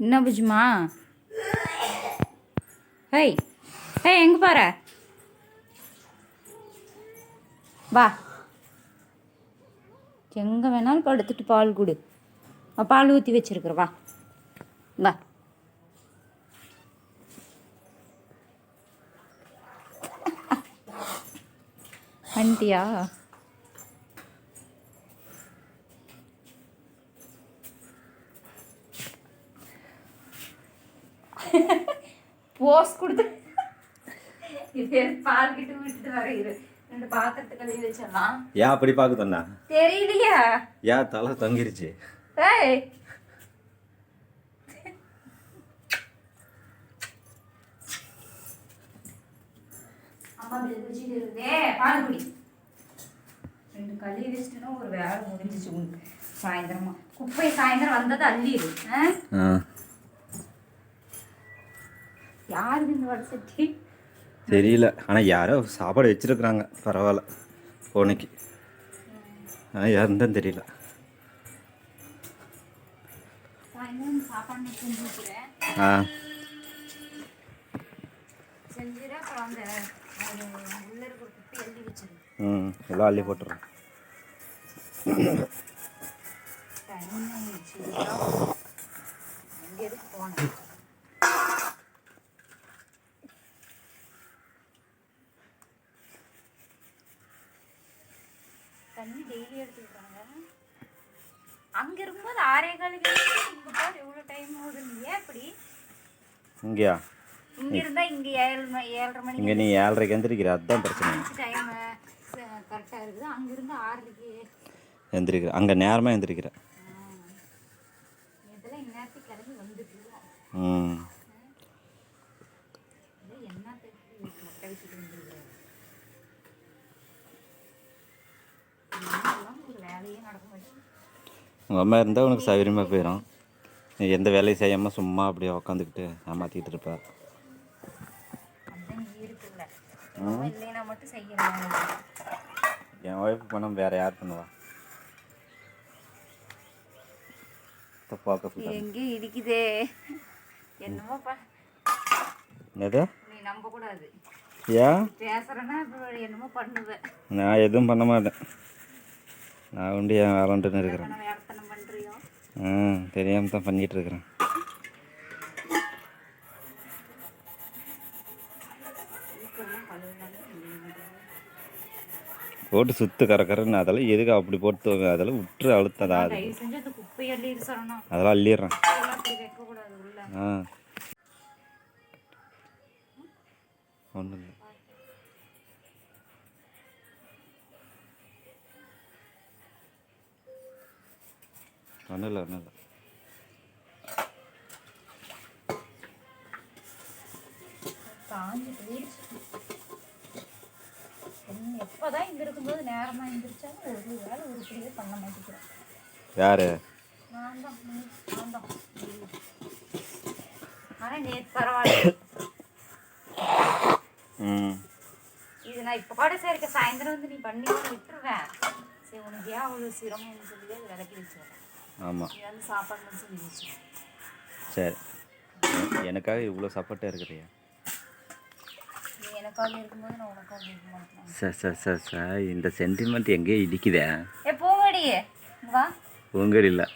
என்ன புஜ்மா? Hey hey எங்கே பாரு வா. எங்கே வேணாலும் படுத்துட்டு பால் கொடு. வா, பால் ஊற்றி வச்சிருக்கிற வா. வா. வந்துட்டியா போஸ் கொடுத்து. இது பால் கிட்ட விட்டுட்டு வர இரு. ரெண்டு பாத்திரத்தை கழுவி வச்சிடலாம். ஏன் அப்படி பார்க்க தெரியலையா. ஏன் தலை தொங்கிருச்சு? ஏய். ரெண்டு கழுவி வச்சுட்டுனா ஒரு வேலை முடிஞ்சிச்சு உனக்கு. சாயந்தரமா. குப்பை சாயந்தரம் வந்தது அள்ளிடு. ஆ. சட்டி தெரியல. ஆனால் யாரோ சாப்பாடு வச்சிருக்கிறாங்க. பரவாயில்ல. போனைக்கு. ஆனால் யாருன்னு தெரியல. சாப்பாடு ஆ. ம் எல்லாம் அள்ளி எங்கே எதுக்கு போனேன் தண்ணி டெய்லி எடுத்துக்கிறாங்க அங்க இருக்கும்போது ஆறே காலுக்கு இங்க பாரு எவ்வளவு டைம் ஆகுது. ஏன் இப்படி? இங்கேயா? இங்க இருந்தா இங்க ஏழு மணி ஏழரை மணிக்கு இங்கே நீ ஏழரைக்கு எந்திரிக்கிற அதுதான் பிரச்சனை. டைம் கரெக்டா இருக்குது. அங்க இருந்து ஆறரைக்கு எந்திரிக்கிற அங்கே நேரமாக எந்திரிக்கிற. இதெல்லாம் இந்நேரத்துக்கு கிளம்பி வந்துட்டு ம் இது என்ன தெரியுது முட்டை வச்சுட்டு வந்துருக்காரு இதெல்லாம் ஒரு வேலையே நடக்க மாட்டேங்குது உங்கள் அம்மா இருந்தால் உனக்கு சௌகரியமாக போயிடும் நீ எந்த வேலையும் செய்யாமல் சும்மா அப்படியே உக்காந்துக்கிட்டு ஏமாற்றிட்டு இருப்ப. என் ஒய்ஃப் பணம் வேறு யார் பண்ணுவா? எங்கே இடிக்குதே. என்னமோ பா எது நீ நம்ப கூடாது ஏன்? பேசுறேன்னா இப்போ என்னமோ பண்ணுவேன் நான் எதுவும் பண்ண மாட்டேன். நான் உண்டு என் வேலை உண்டுன்னு இருக்கிறேன் ம் தெரியாமல் தான் பண்ணிகிட்டு இருக்கிறேன். போட்டு சுத்து கறக்கறன்னு அதெல்லாம் எதுக்கு அப்படி போட்டு அதெல்லாம் விட்டுரு அழுத்ததா அது. அதெல்லாம் அள்ளிடுறேன். ஆ. ஒன்றும் ஒன்றும் இல்லை ஒன்றும் இல்லை எப்போதான் இங்கே இருக்கும்போது நேரமாக எழுந்திரிச்சாலும் ஒரு வேலை உருப்படியே பண்ண மாட்டேங்கிறேன். யார்? நான் தான். நான் தான். ஆனால் நேற்று பரவாயில்ல. ம். இது நான் இப்போ கூட சரி சாயந்தரம் வந்து நீ பண்ணி விட்டுருவேன். சரி உனக்கு ஏன் அவ்வளோ சிரமம்னு சொல்லி விளக்கி வச்சுருவேன். ஆமாம் சரி. எனக்காக இவ்வளோ சப்போர்ட்டாக இருக்கிறியா? சார் சார் சார் சார் இந்த சென்டிமெண்ட் எங்கேயோ இடிக்குதே. போங்கடி. இல்லை.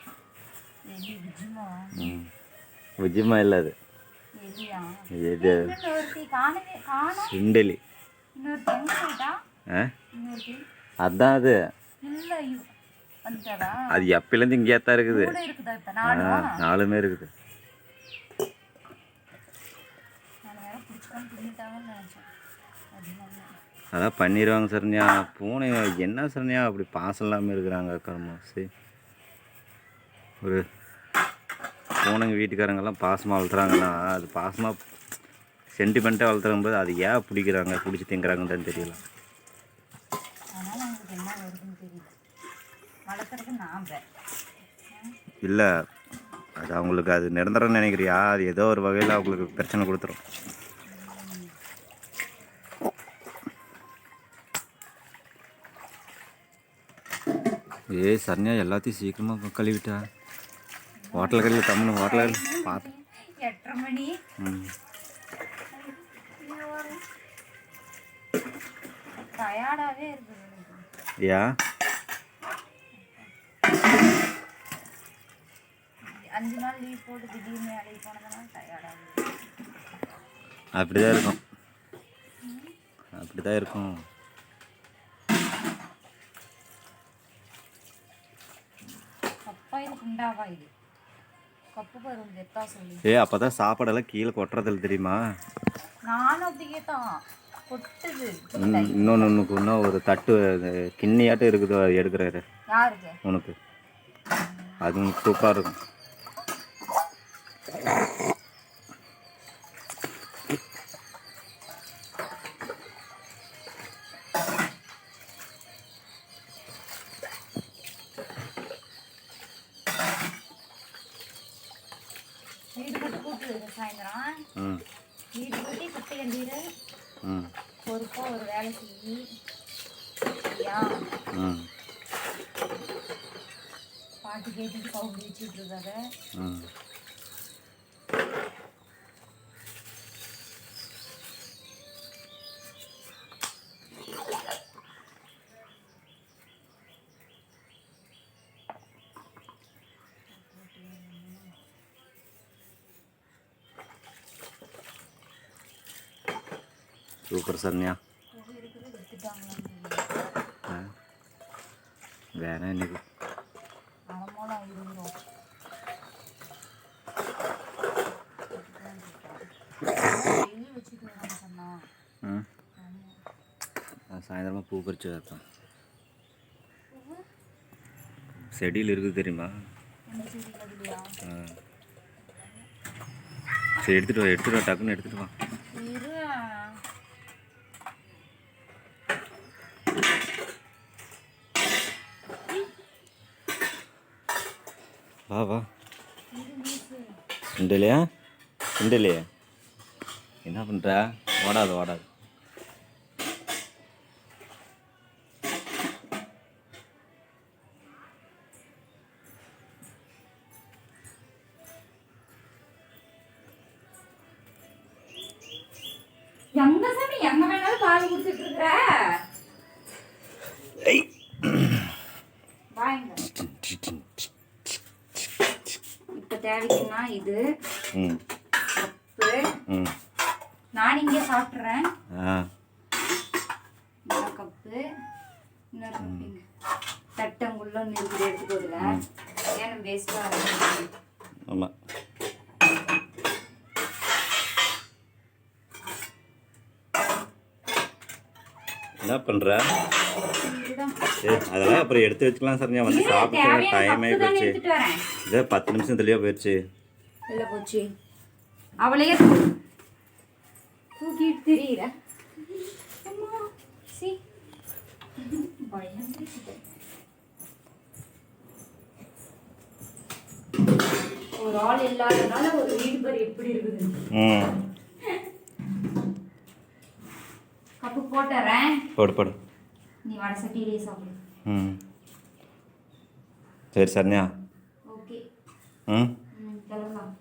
விஜயமா இல்லை அது. காணோம் சுண்டலி. அதான் அது. அது எப்பயிலேருந்து இங்கேயே தான் இருக்குது நாலுமே? இருக்குது. அதான் பண்ணிடுவாங்க சரண்யா. பூனை என்ன சரண்யா? அப்படி பாசம் இல்லாமல் இருக்கிறாங்க கர்மா. சரி. ஒரு பூனைங்க வீட்டுக்காரங்கெல்லாம் பாசமாக வளர்த்துறாங்கன்னா அது பாசமாக சென்டிமெண்ட்டாக வளர்த்துறம் போது அது ஏன் பிடிக்கிறாங்க பிடிச்சி திங்கிறாங்கன்னு தெரியல. வளர்க்குறது இல்லை அது அவங்களுக்கு அது நிரந்தரம் நினைக்கிறியா? அது ஏதோ ஒரு வகையில் அவங்களுக்கு பிரச்சனை கொடுத்துரும். ஏய் சரண்யா எல்லாத்தையும் சீக்கிரமாக கழுவிட்டா? ஹோட்டல் கடையில் தமிழ் ஹோட்டல் கடையில் பார்த்து. எட்டரை மணி. ம். டயர்டாகவே இருக்குது. அஞ்சு நாள் லீவ் போட்டு திடீர்னு வேலைக்கு போனதுனால டயர்டாகுது அப்படி தான் இருக்கும். அப்படி தான் இருக்கும். கப்பா இது குண்டாவா இது? கப்பு பருவம் எத்தா சொல்லி. ஏ அப்போ தான் சாப்பாடெல்லாம் கீழே கொட்டுறதில்ல தெரியுமா? நானும் அப்படி கேட்டான் கொட்டுது. இன்னும் இன்னொன்று உனக்கு இன்னும் ஒரு தட்டு கிண்ணியாட்டம் இருக்குது எடுக்கிறாரு. யாருக்கு? உனக்கு. அது உனக்கு சூப்பராக இருக்கும் வீடு கூட்டு சாயந்தரம் வீடு கூட்டி குப்பை கண்டீரு பொறுப்பா ஒரு வேலை செய்யி பாட்டு கேட்டுட்டு கவுண்டி வச்சுட்டு இருக்காத ம் சூப்பர் சரண்யா புகை இருக்குது வித்துட்டாங்களான்னு ஆ வேற இன்னைக்கு அனமோலாம் இருந்தோம் வெயில் வச்சுட்டு வராங்க சொன்னா ம் இன்னைக்கு சாயந்தரமாக பூ பறிச்சு வைப்பேன். செடியில் இருக்குது தெரியுமா? சரி எடுத்துகிட்டு வா எடுத்துகிட்டு வா டக்குன்னு எடுத்துகிட்டு வா. வா வா. உண்டுலையா உண்டுலையா என்ன பண்ணுற ஓடாது ஓடாது. எங்க சாமி எங்க வேணாலும் பால் குடிச்சிட்டு இருக்கிற? வாங்க இப்ப தேவைக்குன்னா இது. கப்பு நான் இங்கே சாப்பிட்றேன். இன்னொரு கப்பு. இன்னொரு கப்பிங்க தட்டங்குள்ள இருக்குது எடுத்துக்கோதுல ஏன்னா வேஸ்ட்டாக ஆமாம் என்ன பண்ணுற அதெல்லாம் அப்புறம் எடுத்து வச்சுக்கலாம் சார். வந்து சாப்பிட்டு டைமே எடுத்துட்டு வரேன். இதே பத்து நிமிஷம் தெளிவாக போயிடுச்சு. இல்லை போச்சு. அவளையே தூக்கிட்டு தெரியுற. ஒரு ஆள் இல்லாதனால ஒரு வீடு பாரு எப்படி இருக்குது. கப்பு போட்டுறேன். போடு போடு. நீ வடை சட்டியிலே சாப்பிடு. ம். சரி சரண்யா. ஓகே. ம் கிளம்பலாம்.